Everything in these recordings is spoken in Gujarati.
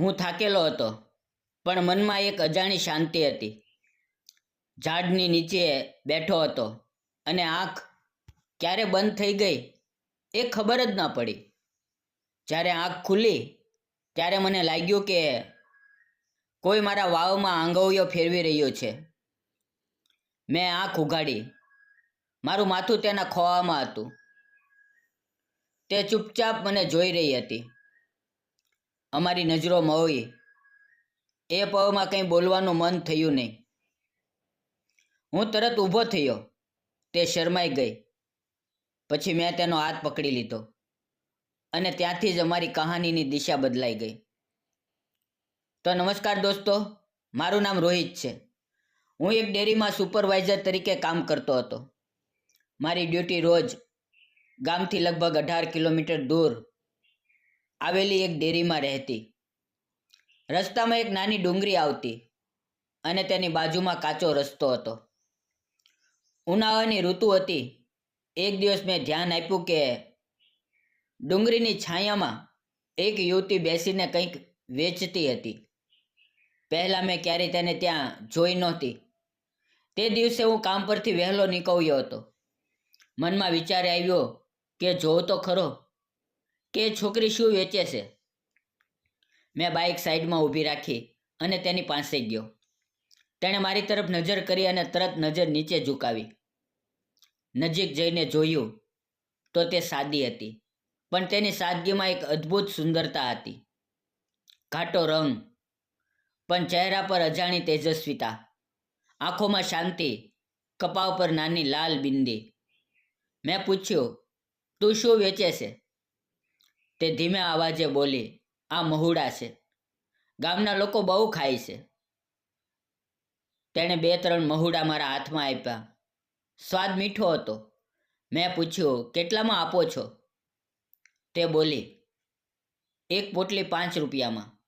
હું થાકેલો હતો, પણ મનમાં એક અજાણી શાંતિ હતી. ઝાડની નીચે બેઠો હતો અને આંખ ક્યારે બંધ થઈ ગઈ એ ખબર જ ના પડી. જ્યારે આંખ ખુલી, ત્યારે મને લાગ્યું કે કોઈ મારા વાવમાં આંગળીઓ ફેરવી રહ્યો છે. મેં આંખ ઉઘાડી. મારું માથું તેના ખોવામાં હતું. તે ચૂપચાપ મને જોઈ રહી હતી. અમારી નજરો મહોઈ એ પવમાં કંઈ બોલવાનું મન થયું નહીં. હું તરત ઊભો થયો. તે શરમાઈ ગઈ. પછી મેં તેનો હાથ પકડી લીધો. અને ત્યાંથી જ અમારી કહાનીની દિશા બદલાઈ ગઈ. તો નમસ્કાર દોસ્તો, મારું નામ રોહિત છે. હું એક ડેરીમાં સુપરવાઇઝર તરીકે કામ કરતો હતો. મારી ડ્યુટી રોજ ગામથી લગભગ અઢાર કિલોમીટર દૂર આવેલી એક ડેરીમાં રહેતી. રસ્તામાં એક નાની ડુંગળી આવતી અને તેની બાજુમાં કાચો રસ્તો હતો. ઉનાળાની ઋતુ હતી. એક દિવસ મેં ધ્યાન આપ્યું કે ડુંગળીની છાયામાં એક યુવતી બેસીને કંઈક વેચતી હતી. પહેલાં મેં ક્યારેય તેને ત્યાં જોઈ નહોતી. તે દિવસે હું કામ પરથી વહેલો નીકળ્યો હતો. મનમાં વિચાર આવ્યો કે જોઉં તો ખરો કે છોકરી શું વેચે છે? મેં બાઇક સાઈડમાં ઊભી રાખી અને તેની પાસે ગયો. તેણે મારી તરફ નજર કરી અને તરત નજર નીચે ઝુકાવી. નજીક જઈને જોયું તો તે સાદી હતી, પણ તેની સાદગીમાં એક અદ્ભુત સુંદરતા હતી. ઘાટો રંગ, પણ ચહેરા પર અજાણી તેજસ્વીતા. આંખોમાં શાંતિ, કપાળ પર નાની લાલ બિંદી. મેં પૂછ્યું, તું શું વેચે છે? તે ધીમે અવાજે બોલી, આ મહુડા છે. ગામના લોકો બહુ ખાય છે. તેણે બે ત્રણ મહુડા મારા હાથમાં આપ્યા. સ્વાદ મીઠો હતો. મેં પૂછ્યું, કેટલામાં આપો છો? તે બોલી, એક પોટલી પાંચ રૂપિયામાં.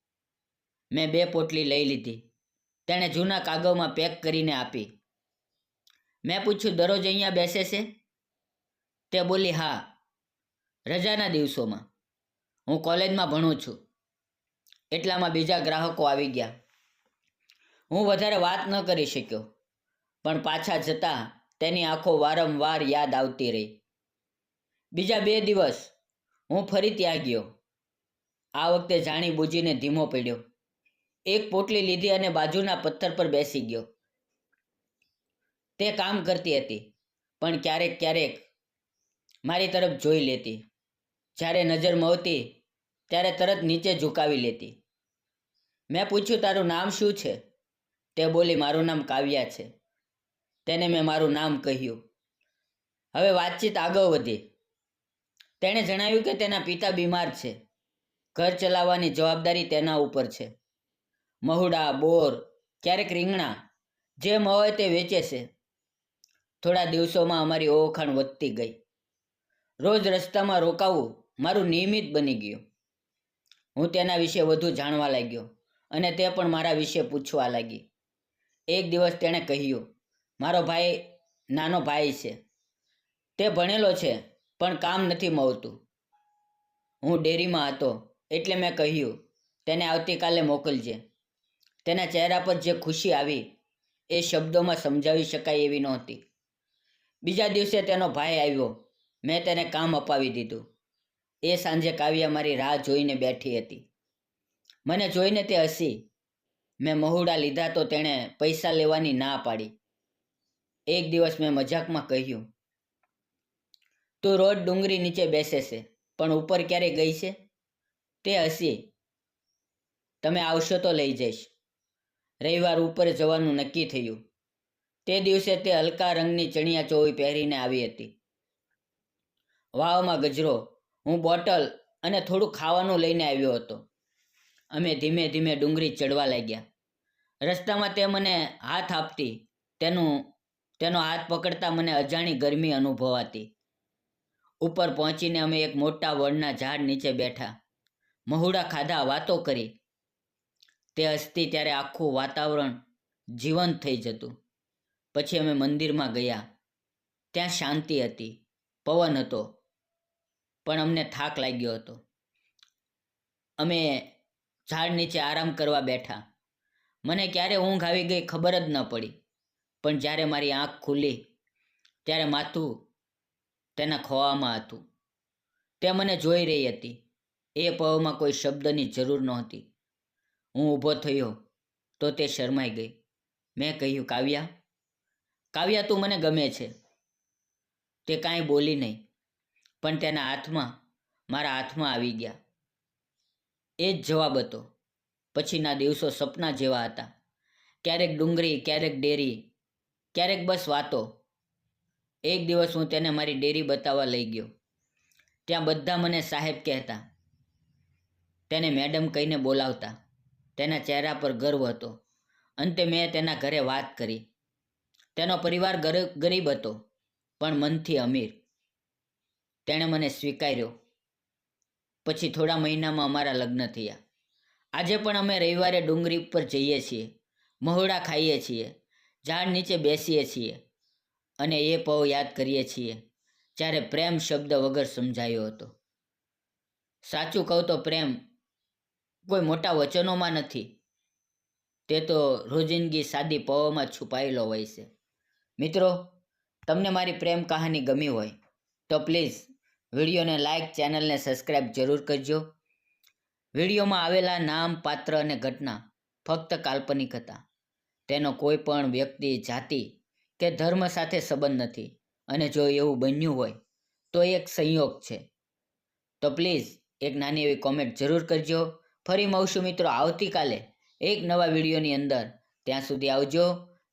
મેં બે પોટલી લઈ લીધી. તેણે જૂના કાગળમાં પેક કરીને આપી. મેં પૂછ્યું, દરરોજ અહીંયા બેસે છે? તે બોલી, હા. રજાના દિવસોમાં. હું કોલેજમાં ભણું છું. એટલામાં બીજા ગ્રાહકો આવી ગયા. હું વધારે વાત ન કરી શક્યો, પણ પાછા જતાં તેની આંખો વારંવાર યાદ આવતી રહી. બીજા બે દિવસ હું ફરી ત્યાં ગયો. આ વખતે જાણી બૂજીને ધીમો પડ્યો. એક પોટલી લીધી અને બાજુના પથ્થર પર બેસી ગયો. તે કામ કરતી હતી, પણ ક્યારેક ક્યારેક મારી તરફ જોઈ લેતી. જ્યારે નજર મવતી ત્યારે તરત નીચે ઝુકાવી લેતી. મેં પૂછ્યું, તારું નામ શું છે? તે બોલી, મારું નામ કાવ્યા છે. તેને મેં મારું નામ કહ્યું. હવે વાતચીત આગળ વધી. તેણે જણાવ્યું કે તેના પિતા બીમાર છે. ઘર ચલાવવાની જવાબદારી તેના ઉપર છે. મહુડા, બોર, ક્યારેક રીંગણા, જે મળે તે વેચે છે. થોડા દિવસોમાં અમારી ઓળખાણ વધતી ગઈ. રોજ રસ્તામાં રોકાવું મારું નિયમિત બની ગયું. હું તેના વિશે વધુ જાણવા લાગ્યો અને તે પણ મારા વિશે પૂછવા લાગી. એક દિવસ તેણે કહ્યું, મારો ભાઈ નાનો ભાઈ છે. તે ભણેલો છે, પણ કામ નથી મળતું. હું ડેરીમાં હતો એટલે મેં કહ્યું, તેને આવતીકાલે મોકલજે. તેના ચહેરા પર જે ખુશી આવી, એ શબ્દોમાં સમજાવી શકાય એવી નહોતી. બીજા દિવસે તેનો ભાઈ આવ્યો. મેં તેને કામ અપાવી દીધું. એ સાંજે કાવ્યા મારી રાહ જોઈને બેઠી હતી. મને જોઈને તે હસી. મેં મહુડા લીધા તો તેણે પૈસા લેવાની ના પાડી. એક દિવસ મેં મજાકમાં કહ્યું, તું રોજ ડુંગળી નીચે બેસે છે, પણ ઉપર ક્યારે ગઈ છે? તે હસી, તમે આવશો તો લઈ જઈશ. રવિવાર ઉપર જવાનું નક્કી થયું. તે દિવસે તે હલકા રંગની ચણિયા ચોળી પહેરીને આવી હતી. વાવમાં ગજરો હું બોટલ અને થોડું ખાવાનું લઈને આવ્યો હતો. અમે ધીમે ધીમે ડુંગળી ચડવા લાગ્યા. રસ્તામાં તે મને હાથ આપતી. તેનું, તેનો હાથ પકડતા મને અજાણી ગરમી અનુભવાતી. ઉપર પહોંચીને અમે એક મોટા વડના ઝાડ નીચે બેઠા. મહુડા ખાધા વાતો કરી. તે હસતી ત્યારે આખું વાતાવરણ જીવંત થઈ જતું. પછી અમે મંદિરમાં ગયા. ત્યાં શાંતિ હતી. પવન હતો. પણ અમને થાક લાગ્યો હતો. અમે ઝાડ નીચે આરામ કરવા બેઠા. મને ક્યારે ઊંઘ આવી ગઈ ખબર જ ન પડી. પણ જ્યારે મારી આંખ ખુલી, ત્યારે માથું તેના ખોવામાં હતું. તે મને જોઈ રહી હતી. એ પવમાં કોઈ શબ્દની જરૂર નહોતી. હું ઊભો થયો તો તે શરમાઈ ગઈ. મેં કહ્યું, કાવ્યા કાવ્યા, તું મને ગમે છે. તે કાંઈ બોલી નહીં. પણ તેના હાથમાં, મારા હાથમાં આવી ગયા. એ જ જવાબ હતો. પછીના દિવસો સપના જેવા હતા. ક્યારેક ડુંગળી ક્યારેક ડેરી, ક્યારેક બસ વાતો. એક દિવસ હું તેને મારી ડેરી બતાવવા લઈ ગયો. ત્યાં બધા મને સાહેબ કહેતા. તેને મેડમ કહીને બોલાવતા. તેના ચહેરા પર ગર્વ હતો. અંતે મેં તેના ઘરે વાત કરી. તેનો પરિવાર ગર- ગરીબ હતો, પણ મનથી અમીર. તેણે મને સ્વીકાર્યો. પછી થોડા મહિનામાં અમારા લગ્ન થયા. આજે પણ અમે રવિવારે ડુંગળી ઉપર જઈએ છીએ, મહોડા ખાઈએ છીએ, ઝાડ નીચે બેસીએ છીએ અને એ પવ યાદ કરીએ છીએ, જ્યારે પ્રેમ શબ્દ વગર સમજાયો હતો. સાચું કહું તો પ્રેમ કોઈ મોટા વચનોમાં નથી. તે તો રોજિંદગી સાદી પવોમાં છુપાયેલો હોય છે. મિત્રો, તમને મારી પ્રેમ કહાની ગમી હોય તો પ્લીઝ વિડીયોને લાઇક ચેનલને સબસ્ક્રાઇબ જરૂર કરજો. વિડીયોમાં આવેલા નામ, પાત્ર અને ઘટના ફક્ત કાલ્પનિક હતા. તેનો કોઈ પણ વ્યક્તિ, જાતિ કે ધર્મ સાથે સંબંધ નથી. અને જો એવું બન્યું હોય, તો એક સંયોગ છે. તો પ્લીઝ એક નાની એવી કોમેન્ટ જરૂર કરજો. ફરી મળશું મિત્રો આવતીકાલે એક નવા વિડીયોની અંદર. ત્યાં સુધી આવજો.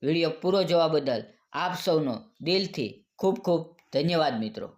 વીડિયો પૂરો જોવા બદલ આપ સૌનો દિલથી ખૂબ ખૂબ ધન્યવાદ મિત્રો.